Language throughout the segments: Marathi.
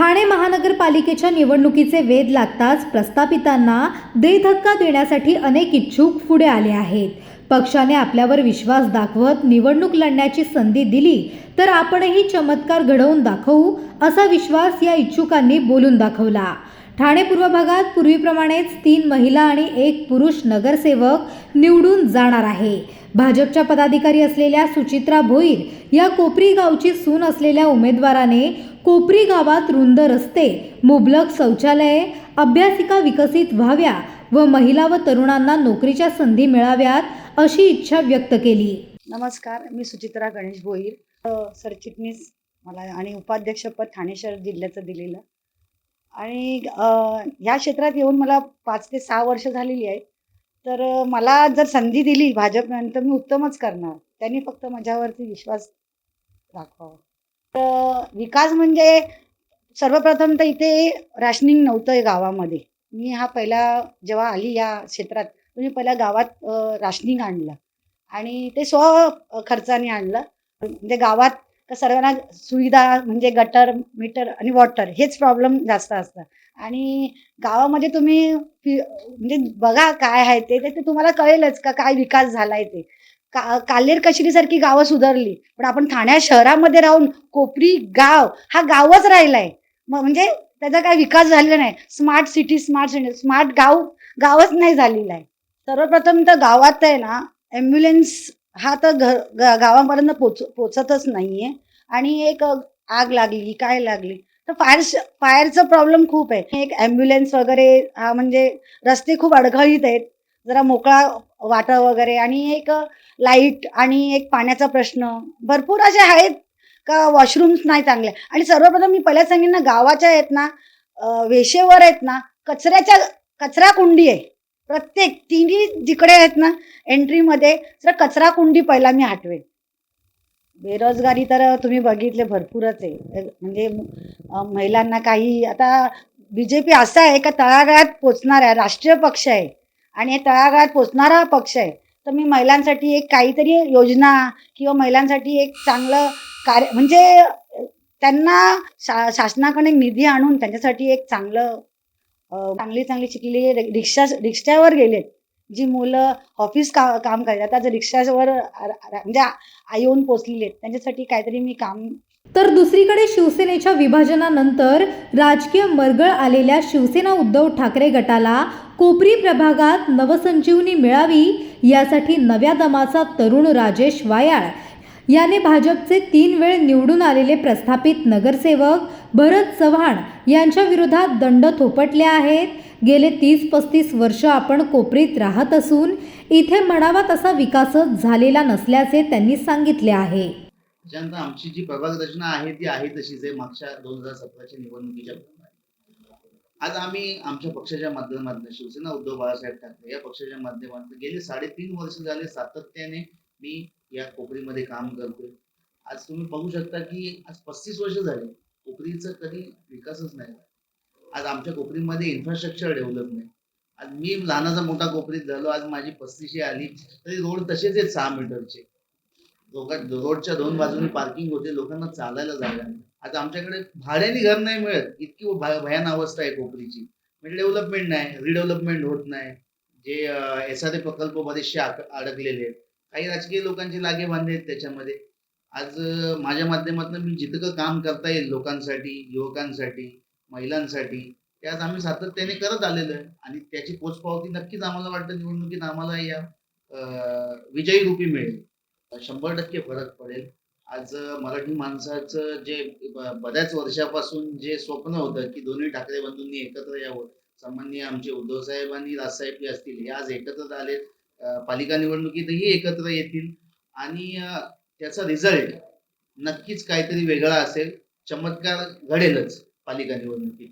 ठाणे महानगरपालिकेच्या निवडणुकीचे वेध लागताच प्रस्थापितांना देधक्का देण्यासाठी अनेक इच्छुक पुढे आले आहेत. पक्षाने आपल्यावर विश्वास दाखवत निवडणूक लढण्याची संधी दिली तर आपणही चमत्कार घडवून दाखवू असा विश्वास या इच्छुकांनी बोलून दाखवला. ठाणे पूर्व भागात पूर्वीप्रमाणेच तीन महिला आणि एक पुरुष नगरसेवक निवडून जाणार आहे. भाजपच्या पदाधिकारी असलेल्या सुचित्रा भोईर या कोपरी गावची सून असलेल्या उमेदवाराने कोपरी गावात रुंद रस्ते मुबलक शौचालये अभ्यासिका विकसित व्हाव्या व महिला व तरुणांना नोकरीच्या संधी मिळाव्यात अशी इच्छा व्यक्त केली. नमस्कार मी सुचित्रा गणेश भोईर. सरचिटणीस मला आणि उपाध्यक्षपद ठाणे शहर जिल्ह्याचं दिलेलं. आणि ह्या क्षेत्रात येऊन मला पाच ते सहा वर्ष झालेली आहेत. तर मला जर संधी दिली भाजपनंतर मी उत्तमच करणार. त्यांनी फक्त माझ्यावरती विश्वास दाखवावा. तर विकास म्हणजे सर्वप्रथम तर इथे राशनिंग नव्हतं आहे गावामध्ये. मी हा पहिला जेव्हा आली या क्षेत्रात मी पहिल्या गावात राशनिंग आणलं. आणि ते स्व खर्चाने आणलं. म्हणजे गावात सर्वांना सुविधा म्हणजे गटर मीटर आणि वॉटर हेच प्रॉब्लेम जास्त असतात. आणि गावामध्ये तुम्ही म्हणजे बघा काय आहे ते ते तुम्हाला कळेलच का काय विकास झालाय ते. का कालेर कशिरीसारखी गावं सुधारली पण आपण ठाण्या शहरामध्ये राहून कोपरी गाव हा गावच राहिलाय. मग म्हणजे त्याचा काय विकास झालेला नाही. Smart city smart city smart गाव गावच नाही झालेला आहे. सर्वप्रथम तर गावात आहे ना ॲम्ब्युलन्स हा तर घर गावापर्यंत पोच पोचतच नाही आहे आणि एक आग लागली काय लागली? तर फायर फायरचं प्रॉब्लेम खूप आहे. एक ॲम्ब्युलन्स वगैरे हा म्हणजे रस्ते खूप अडखळीत आहेत. जरा मोकळा वाटा वगैरे आणि एक लाइट आणि एक पाण्याचा प्रश्न. भरपूर असे आहेत का वॉशरूम्स नाही चांगले. आणि सर्वप्रथम मी पहिल्या सांगेन ना गावाच्या आहेत ना वेशेवर आहेत ना कचऱ्याच्या कचरा कुंडी आहे. प्रत्येक तिन्ही जिकडे आहेत ना एंट्रीमध्ये जर कचरा कुंडी पहिला मी हटवेन. बेरोजगारी तर तुम्ही बघितले भरपूरच आहे. म्हणजे महिलांना काही आता बी जे पी असा आहे का तळागाळात पोचणार आहे राष्ट्रीय पक्ष आहे. आणि हे तळागाळात पोचणारा पक्ष आहे. तर मी महिलांसाठी एक काहीतरी योजना किंवा महिलांसाठी एक चांगलं कार्य म्हणजे त्यांना शा शासनाकडे निधी आणून त्यांच्यासाठी एक चांगलं चांगली चांगली शिकलेली रिक्षा रिक्षावर गेलेत. जी मुलं ऑफिस का काम करतात आता जर रिक्षावर म्हणजे येऊन पोचलेले आहेत. त्यांच्यासाठी काहीतरी मी काम तर दुसरीकडे शिवसेनेच्या विभाजनानंतर राजकीय मरगळ आलेल्या शिवसेना उद्धव ठाकरे गटाला कोपरी प्रभागात नवसंजीवनी मिळावी यासाठी नव्या दमाचा तरुण राजेश वायाळ. याने भाजपचे तीन वेळ निवडून आलेले प्रस्थापित नगरसेवक भरत चव्हाण यांच्या विरोधात दंड थोपटले आहेत. गेले तीस पस्तीस वर्ष आपण कोपरीत राहत असून इथे म्हणावा तसा विकासच झालेला नसल्याचे त्यांनी सांगितले आहे. त्याच्यानंतर आमची जी प्रभाग रचना आहे ती आहे तशीच आहे मागच्या दोन हजार सतराच्या निवडणुकीच्या आज आम्ही आमच्या पक्षाच्या माध्यमातून शिवसेना उद्धव बाळासाहेब ठाकरे या पक्षाच्या माध्यमातून गेले साडेतीन वर्ष झाले सातत्याने मी या कोपरीमध्ये काम करतोय. आज तुम्ही बघू शकता की आज पस्तीस वर्ष झाले कोपरीचं कधी विकासच नाही झाला. आज आमच्या कोपरीमध्ये इन्फ्रास्ट्रक्चर डेव्हलप नाही आज मी लहानाचा मोठा कोपरीत झालो आज माझी पस्तीशी आली तरी रोड तसेच आहेत सहा मीटरचे. रोडच्या दोन बाजूनी पार्किंग होते लोकांना चालायला जागा नाही. आता आमच्याकडे भाड्याने घर नाही मिळत इतकी भयान अवस्था आहे कोपरीची. म्हणजे डेव्हलपमेंट नाही रिडेव्हलपमेंट होत नाही. जे एस आर ए प्रकल्प बरेचसे अडकलेले आहेत. काही राजकीय लोकांचे लागे बांधे आहेत त्याच्यामध्ये. आज माझ्या माध्यमातून मी जितकं काम करता येईल लोकांसाठी युवकांसाठी महिलांसाठी. ते आज आम्ही सातत्याने करत आलेलो आहे आणि त्याची पोचपावती नक्कीच आम्हाला वाटतं निवडणुकीत आम्हाला या विजयी रूपी मिळेल. शंभर टक्के फरक पडेल. आज मराठी माणसाचं जे बऱ्याच वर्षापासून जे स्वप्न होतं की दोन्ही ठाकरे बंधूंनी एकत्र यावं सामान्य आमचे उद्धव साहेब आणि राजसाहेब जे असतील हे आज एकत्र आलेत पालिका निवडणुकीतही एकत्र येतील. आणि त्याचा रिझल्ट नक्कीच काहीतरी वेगळा असेल. चमत्कार घडेलच. पालिका निवडणुकीत.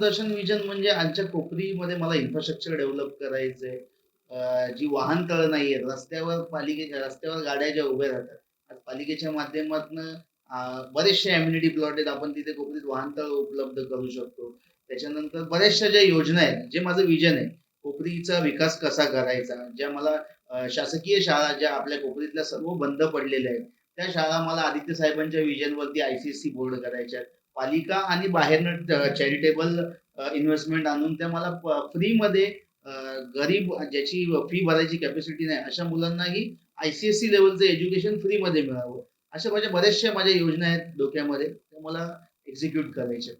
दर्शन विजन म्हणजे आमच्या कोपरीमध्ये मला इन्फ्रास्ट्रक्चर डेव्हलप करायचंय. अं, जी वाहनतळ नाहीये रस्त्यावर पालिकेच्या रस्त्यावर गाड्या ज्या उभ्या राहतात आज पालिकेच्या माध्यमातून बरेचसे एम्युनिटी प्लॉट आहेत. आपण तिथे कोपरीत वाहनतळ उपलब्ध करू शकतो. त्याच्यानंतर बऱ्याचशा ज्या योजना आहेत जे माझं विजन आहे कोपरीचा विकास कसा करायचा? ज्या मला शासकीय शाळा ज्या आपल्या कोपरीतल्या सर्व बंद पडलेल्या आहेत त्या शाळा मला आदित्य साहेबांच्या विजनवरती आयसीएससी बोर्ड करायच्या आहेत. पालिका आणि बाहेरनं चॅरिटेबल इन्व्हेस्टमेंट आणून त्या मला फ्रीमध्ये गरीब ज्याची फी भरायची कॅपॅसिटी नाही अशा मुलांनाही आयसीएससी लेवलचं एज्युकेशन फ्रीमध्ये मिळावं. अशा माझ्या बऱ्याचशा माझ्या योजना आहेत डोक्यामध्ये त्या मला एक्झिक्यूट करायच्या.